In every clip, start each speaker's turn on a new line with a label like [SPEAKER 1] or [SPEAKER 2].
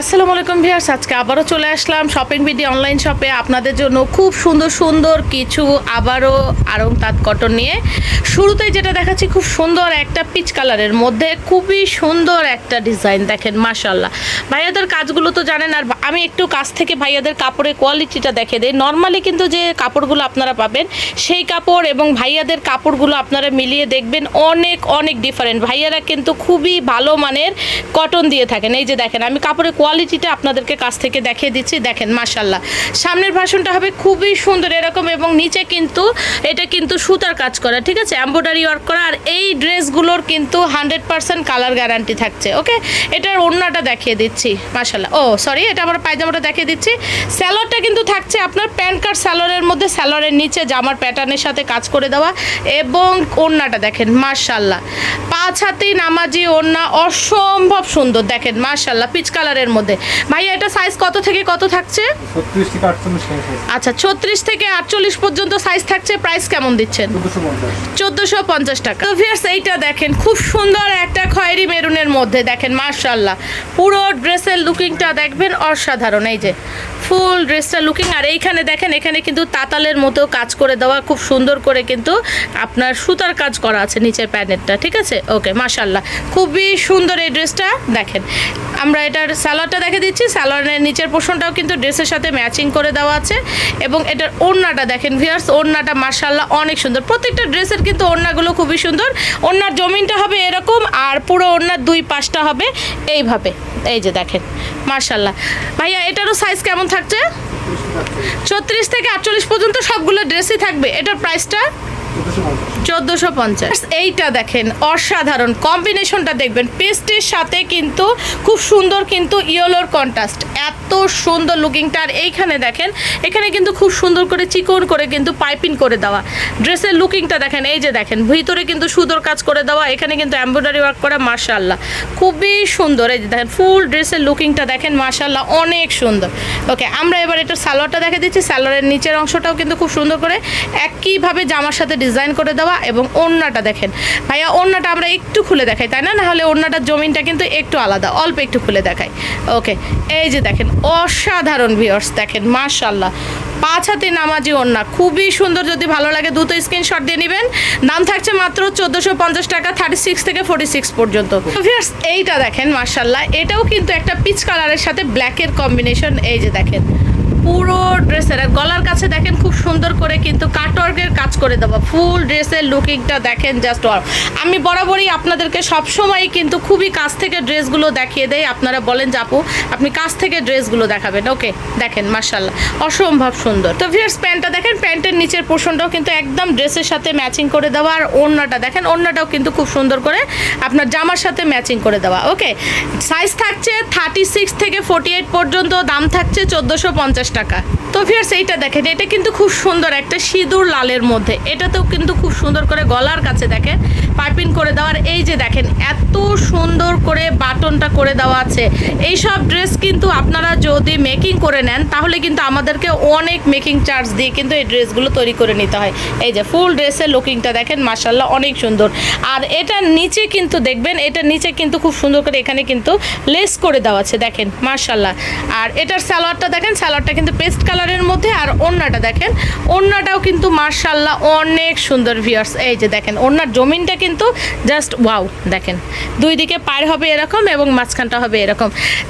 [SPEAKER 1] আসসালামু আলাইকুম ভিয়ার্স আজকে আবারও চলে আসলাম শপিং বিডি অনলাইন শপে আপনাদের জন্য খুব সুন্দর সুন্দর কিছু আবারও আরং তাঁত কটন নিয়ে। শুরুতেই যেটা দেখাচ্ছি, খুব সুন্দর একটা পিচ কালারের মধ্যে খুবই সুন্দর একটা ডিজাইন দেখেন মাশাল্লাহ ভাইয়াদের কাজগুলো তো জানেন, আর আমি একটু কাছ থেকে ভাইয়াদের কাপড়ের কোয়ালিটিটা দেখে দিই। নর্মালি কিন্তু যে কাপড়গুলো আপনারা পাবেন, সেই কাপড় এবং ভাইয়াদের কাপড়গুলো আপনারা মিলিয়ে দেখবেন, অনেক অনেক ডিফারেন্ট ভাইয়ারা কিন্তু খুবই ভালো মানের কটন দিয়ে থাকেন। এই যে দেখেন, আমি কাপড়ের কোয়ালিটিটা আপনাদেরকে কাছ থেকে দেখিয়ে দিচ্ছি। দেখেন মাশাল্লাহ সামনের ভাষণটা হবে খুবই সুন্দর এরকম এবং নিচে কিন্তু এটা কিন্তু সুতার কাজ করা, ঠিক আছে? এম্ব্রয়ডারি ওয়ার্ক করা আর এই ড্রেসগুলোর কিন্তু হান্ড্রেড পার্সেন্ট কালার গ্যারান্টি থাকছে ওকে এটার ওড়নাটা দেখিয়ে দিচ্ছি মাশাল্লাহ ও সরি এটা আমরা পায়জামাটা দেখিয়ে দিচ্ছি। স্যালোয়ারটা কিন্তু থাকছে আপনার প্যান্ট কার্ড স্যালোয়ারের মধ্যে স্যালোয়ারের নিচে জামার প্যাটার্নের সাথে কাজ করে দেওয়া এবং ওড়নাটা দেখেন মাশাল্লাহ পাঁচ হাতি নামাজি ওড়না অসম্ভব সুন্দর, দেখেন মাশাল্লাহ পিচ কালারের মধ্যে। ভাইয়া এটা সাইজ কত থেকে কত থাকছে? আচ্ছা ছত্রিশ থেকে আটচল্লিশ পর্যন্ত সাইজ থাকছে। প্রাইস কেমন দিচ্ছেন?
[SPEAKER 2] চোদ্দোশো পঞ্চাশ।
[SPEAKER 1] টাকা। ভিয়ার্স এইটা দেখেন খুব সুন্দর একটা খয়েরি মেরুনের মধ্যে। দেখেন মার্শাল্লাহ পুরো ড্রেসের লুকিংটা দেখবেন অসাধারণ। এই যে ফুল ড্রেসটা লুকিং আর এইখানে দেখেন, এখানে কিন্তু তাতালের মতো কাজ করে দেওয়া, খুব সুন্দর করে কিন্তু আপনার সুতার কাজ করা আছে নিচের প্যানেটটা, ঠিক আছে? ওকে মাশাল্লাহ খুবই সুন্দর এই ড্রেসটা, দেখেন। আমরা এটার স্যালোয়ারটা দেখে দিচ্ছি স্যালোয়ারের নিচের পোর্শনটাও কিন্তু ড্রেসের সাথে ম্যাচিং করে দেওয়া আছে, এবং এটার ওড়নাটা দেখেন ভিয়ার্স ওড়নাটা মার্শাল্লাহ অনেক সুন্দর। প্রত্যেকটা ড্রেসের কিন্তু ওড়নাগুলো খুবই সুন্দর। ওড়নার জমিনটা হবে এরকম, আর পুরো ওড়নার দুই পাশটা হবে এইভাবে। এই যে দেখেন মার্শাল্লাহ ভাইয়া, এটারও সাইজ কেমন থাকছে? ছত্রিশ থেকে আটচল্লিশ পর্যন্ত সবগুলো ড্রেসই থাকবে। এটার প্রাইসটা
[SPEAKER 2] চোদ্দোশো পঞ্চাশ।
[SPEAKER 1] এইটা দেখেন, অসাধারণ কম্বিনেশনটা দেখবেন পেস্টের সাথে কিন্তু খুব সুন্দর কিন্তু ইয়েলোর কন্ট্রাস্ট এত সুন্দর লুকিংটা আর এইখানে দেখেন, এখানে কিন্তু খুব সুন্দর করে চিকন করে কিন্তু পাইপিং করে দেওয়া। ড্রেসের লুকিংটা দেখেন, এই যে দেখেন, ভিতরে কিন্তু সুন্দর কাজ করে দেওয়া, এখানে কিন্তু এমব্রয়ডারি ওয়ার্ক করা মার্শাল্লাহ খুবই সুন্দর, এই যে দেখেন ফুল ড্রেসের লুকিংটা দেখেন মার্শাল্লাহ অনেক সুন্দর। ওকে আমরা এবার এটা সালোয়ারটা দেখে দিচ্ছি, সালোয়ারের নিচের অংশটাও কিন্তু খুব সুন্দর করে, একইভাবে জামার সাথে ডিজাইন করে দেওয়া এবং ওড়নাটা দেখেন। ভাইয়া, ওড়নাটা আমরা একটু খুলে দেখাই, তাই না? নাহলে ওড়নাটার জমিনটা কিন্তু একটু আলাদা, অল্প একটু খুলে দেখাই। ওকে, এই যে দেখেন, অসাধারণ ভিওর্স দেখেন মাশাল্লাহ পাঁচ হাতে নামাজি ওড়না, খুবই সুন্দর, যদি ভালো লাগে দ্রুত স্ক্রিনশট দিয়ে নেবেন। দাম থাকছে মাত্র চোদ্দোশো পঞ্চাশ টাকা থার্টি সিক্স থেকে ফোর্টি সিক্স পর্যন্ত ভিওর্স এইটা দেখেন মার্শাল্লাহ এটাও কিন্তু একটা পিচ কালারের সাথে ব্ল্যাকের কম্বিনেশন এই যে দেখেন। পুরো ড্রেসের, আর গলার কাছে দেখেন খুব সুন্দর করে কিন্তু কাটওয়ার্কের কাজ করে দেবো ফুল ড্রেসের লুকিংটা দেখেন জাস্ট আমি বরাবরই আপনাদেরকে সবসময় কিন্তু খুবই কাছ থেকে ড্রেসগুলো দেখিয়ে দেয় আপনারা বলেন যে, আপু, আপনি কাছ থেকে ড্রেসগুলো দেখাবেন। ওকে, দেখেন মার্শাল্লাহ অসম্ভব সুন্দর। তো ভিয়ার্স প্যান্টটা দেখেন, প্যান্টের নিচের পোর্শনটাও কিন্তু একদম ড্রেসের সাথে ম্যাচিং করে দেওয়া, আর ওড়নাটা দেখেন, ওড়নাটাও কিন্তু খুব সুন্দর করে আপনার জামার সাথে ম্যাচিং করে দেওয়া, ওকে? সাইজ থাকছে থার্টি সিক্স থেকে ফোর্টি এইট পর্যন্ত, দাম থাকছে চোদ্দোশো পঞ্চাশ টাকা। তো ভিয়ার্স এইটা দেখেন, এটা কিন্তু খুব সুন্দর একটা সিঁদুর লালের মধ্যে। এটাতেও কিন্তু খুব সুন্দর করে গলার কাছে দেখেন পাইপিং করে দেওয়ার। এই যে দেখেন, এত সুন্দর করে বাটনটা করে দেওয়া আছে। এই সব ড্রেস কিন্তু আপনারা যদি মেকিং করে নেন, তাহলে কিন্তু আমাদেরকে অনেক মেকিং চার্জ দিয়ে কিন্তু এই ড্রেসগুলো তৈরি করে নিতে হয়। এই যে ফুল ড্রেসের লুকিংটা দেখেন মাসাল্লাহ অনেক সুন্দর। আর এটার নিচে কিন্তু দেখবেন, এটার নিচে কিন্তু খুব সুন্দর করে এখানে কিন্তু লেস করে দেওয়া আছে, দেখেন মার্শাল্লাহ আর এটার স্যালোয়ারটা দেখেন স্যালোয়ারটা কিন্তু পেস্ট কালারের মধ্যে আর ওড়নাটা দেখেন। ওড়নাটাও কিন্তু মার্শাল্লাহ অনেক সুন্দর ভিয়ার্স এই যে দেখেন, ওড়নার জমিনটা কিন্তু জাস্ট ওয়াও দেখেন। দুই দিকে পার হবে এরকম এবং মাঝখানটা হবে এরকম।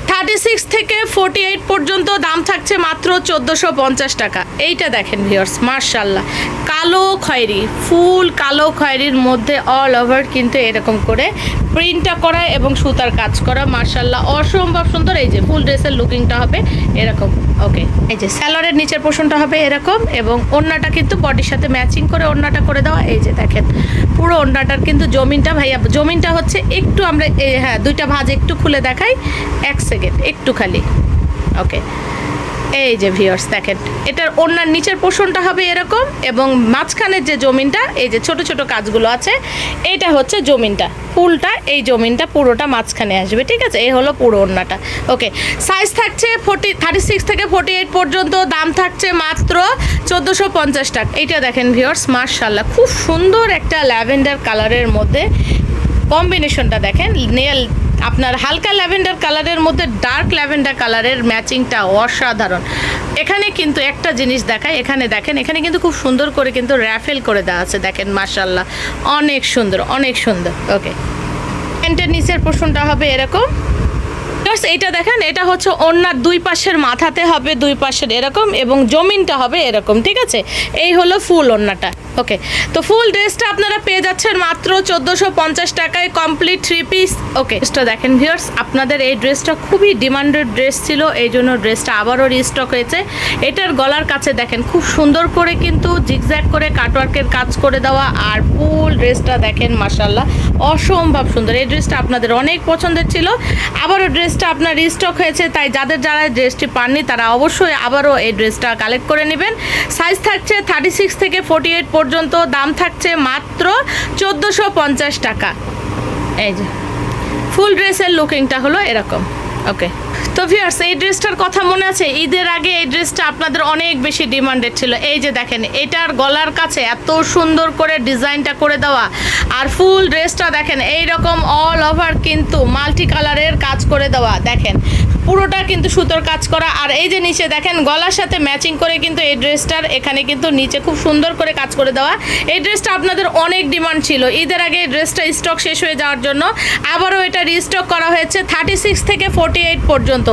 [SPEAKER 1] থার্টি সিক্স থেকে ফোর্টি এইট পর্যন্ত দাম থাকছে মাত্র চোদ্দোশো পঞ্চাশ টাকা। এইটা দেখেন ভিয়ার্স মার্শাল্লাহ কালো খয়েরি, ফুল কালো খয়েরির মধ্যে অল ওভার কিন্তু এরকম করে প্রিন্টটা করা এবং সুতার কাজ করা মার্শাল্লাহ অসম্ভব সুন্দর। এই যে ফুল ড্রেসের লুকিংটা হবে এরকম। ওকে। এই যে স্যালোয়ারের নিচের পোর্শনটা হবে এরকম এবং ওড়নাটা কিন্তু বডির সাথে ম্যাচিং করে ওড়নাটা করে দেওয়া। এই যে দেখেন, পুরো ওড়নাটার কিন্তু জমিনটা ভাইয়া, জমিনটা হচ্ছে একটু আমরা হ্যাঁ দুইটা ভাঁজ একটু খুলে দেখাই। এক সেকেন্ড, একটু খালি। ওকে। এই যে ভিউয়ার্স দেখেন, এটার ওড়নার নিচের পোর্শনটা হবে এরকম এবং মাঝখানের যে জমিনটা, এই যে ছোট ছোট কাজগুলো আছে এটা হচ্ছে জমিনটা। ফুলটা এই জমিনটা পুরোটা মাঝখানে আসবে, ঠিক আছে? এই হলো পুরো ওড়নাটা। ওকে সাইজ থাকছে ফোর্টি থার্টি সিক্স থেকে ফোর্টি এইট পর্যন্ত, দাম থাকছে মাত্র চোদ্দোশো পঞ্চাশ টাকা। এইটা দেখেন ভিউয়ার্স মার্শাল্লাহ খুব সুন্দর একটা ল্যাভেন্ডার কালারের মধ্যে কম্বিনেশনটা দেখেন নেল আপনার হালকা ল্যাভেন্ডার কালারের মধ্যে ডার্ক ল্যাভেন্ডার কালারের ম্যাচিংটা অসাধারণ। এখানে কিন্তু একটা জিনিস দেখায়, এখানে দেখেন, এখানে কিন্তু খুব সুন্দর করে কিন্তু র্যাফেল করে দেওয়া আছে, দেখেন মার্শাল্লাহ অনেক সুন্দর অনেক সুন্দর। ওকে। প্যান্টের নিচের পোষণটা হবে এরকম। Just এইটা দেখেন, এটা হচ্ছে ওনার দুই পাশের মাথাতে হবে, দুই পাশের এরকম এবং জমিনটা হবে এরকম, ঠিক আছে? এই হলো ফুল ওন্নাটা ওকে তো ফুল ড্রেসটা আপনারা পেয়ে যাচ্ছেন মাত্র চোদ্দোশো পঞ্চাশ টাকায় কমপ্লিট থ্রি পিস ওকে ড্রেসটা দেখেন ভিউয়ার্স আপনাদের এই ড্রেসটা খুবই ডিমান্ডেড ড্রেস ছিল, এই জন্য ড্রেসটা আবারও রিস্টক হয়েছে। এটার গলার কাছে দেখেন, খুব সুন্দর করে কিন্তু জিগজ্যাগ করে কাটওয়ার্কের কাজ করে দেওয়া, আর ফুল ড্রেসটা দেখেন মাসাল্লাহ অসম্ভব সুন্দর। এই ড্রেসটা আপনাদের অনেক পছন্দের ছিল। আবারও ড্রেসটা আপনার রিস্টক হয়েছে, তাই যাদের যারা ড্রেসটি পাননি, তারা অবশ্যই আবারও এই ড্রেসটা কালেক্ট করে নেবেন। সাইজ থাকছে থার্টি সিক্স থেকে ফোর্টি এইট পর্যন্ত দাম থাকছে মাত্র চোদ্দোশো টাকা। এই যে ফুল ড্রেসের লুকিংটা হলো এরকম। ওকে তো ভিউয়ার্স এই ড্রেসটার কথা মনে আছে? ঈদের আগে এই ড্রেসটা আপনাদের অনেক বেশি ডিমান্ডেড ছিল। এই যে দেখেন, এটার গলার কাছে এত সুন্দর করে ডিজাইনটা করে দেওয়া। আর ফুল ড্রেসটা দেখেন এই রকম অল ওভার কিন্তু মাল্টি কালারের কাজ করে দেওয়া। দেখেন, পুরোটা কিন্তু সুতোর কাজ করা। আর এই যে নিচে দেখেন, গলার সাথে ম্যাচিং করে কিন্তু এই ড্রেসটার এখানে কিন্তু নিচে খুব সুন্দর করে কাজ করে দেওয়া। এই ড্রেসটা আপনাদের অনেক ডিমান্ড ছিল। ঈদের আগে এই ড্রেসটা স্টক শেষ হয়ে যাওয়ার জন্য। আবারও এটা রিস্টক করা হয়েছে। থার্টি সিক্স থেকে ফোর্টি এইট পর্যন্ত।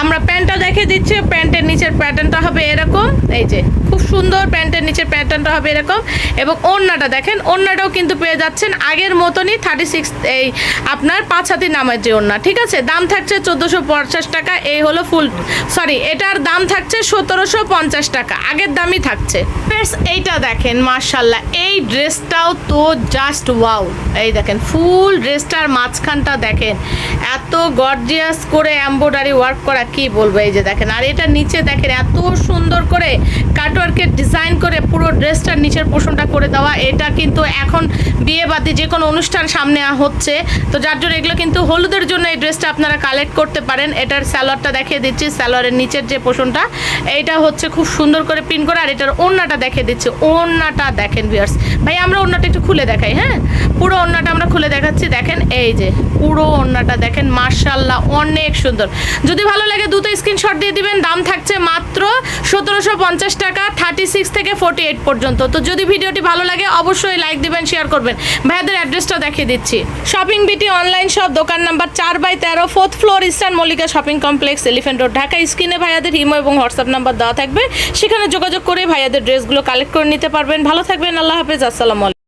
[SPEAKER 1] আমরা প্যান্টটা দেখে দিচ্ছি প্যান্টের নিচের প্যাটার্নটা হবে এরকম এই যে সুন্দর প্যান্টের নিচের প্যাটার্নটা হবে এরকম। এবং ওড়নাটা দেখেন ওড়নাটাও কিন্তু পেয়ে যাচ্ছেন আগের মতনই থার্টি সিক্স এই আপনার পাঁচ হাতি নামের যে ওড়না ঠিক আছে? দাম থাকছে চোদ্দোশো পঞ্চাশ টাকা এই হলো ফুল সরি এটার দাম থাকছে সতেরোশো পঞ্চাশ টাকা আগের দামই থাকছে। Friends, এইটা দেখেন মার্শাল্লাহ এই ড্রেসটাও তো জাস্ট ওয়াও এই দেখেন ফুল ড্রেসটার মাঝখানটা দেখেন এত গর্জিয়াস করে এম্ব্রয়ডারি ওয়ার্ক করা কি বলব এই যে দেখেন আর এটা নিচে দেখেন এত সুন্দর করে কাটওয়ার্কের ডিজাইন করে পুরো ড্রেসটার নিচের পোষণটা করে দেওয়া। এটা কিন্তু এখন বিয়ে বাদে যে কোনো অনুষ্ঠান সামনে হচ্ছে। তো যার জন্য এগুলো কিন্তু হলুদের জন্য এই ড্রেসটা আপনারা কালেক্ট করতে পারেন। এটার স্যালোয়ারটা দেখিয়ে দিচ্ছি স্যালোয়ারের নিচের যে পোষণটা এইটা হচ্ছে খুব সুন্দর করে পিন করে আর এটার ওড়নাটা দেখিয়ে দিচ্ছি। ওড়নাটা দেখেন ভিউয়ার্স ভাই, আমরা ওড়নাটা একটু খুলে দেখাই হ্যাঁ? পুরো ওড়নাটা আমরা খুলে দেখাচ্ছি। দেখেন, এই যে পুরো ওড়নাটা দেখেন মার্শাল্লাহ অনেক সুন্দর। যদি ভালো লাগে দুটো স্ক্রিনশট দিয়ে দিবেন। দাম থাকছে মাত্র সতেরোশো পঞ্চাশ টাকা। থার্টি সিক্স থেকে ফোর্টি এইট পর্যন্ত। তো যদি ভিডিওটি ভালো লাগে, অবশ্যই লাইক দিবেন শেয়ার করবেন। ভাইয়াদের অ্যাড্রেসটা দেখিয়ে দিচ্ছি। শপিং বিটি অনলাইন শপ দোকান নাম্বার চার বাই তেরো fourth floor eastern Mallika shopping complex elephant road Dhaka. স্ক্রিনে ভাইয়াদের ইমো এবং হোয়াটসঅ্যাপ নাম্বার দেওয়া থাকবে। সেখানে যোগাযোগ করে ভাইয়াদের ড্রেসগুলো কালেক্ট করে নিতে পারবেন। ভালো থাকবেন, আল্লাহ হাফেজ, আসসালামু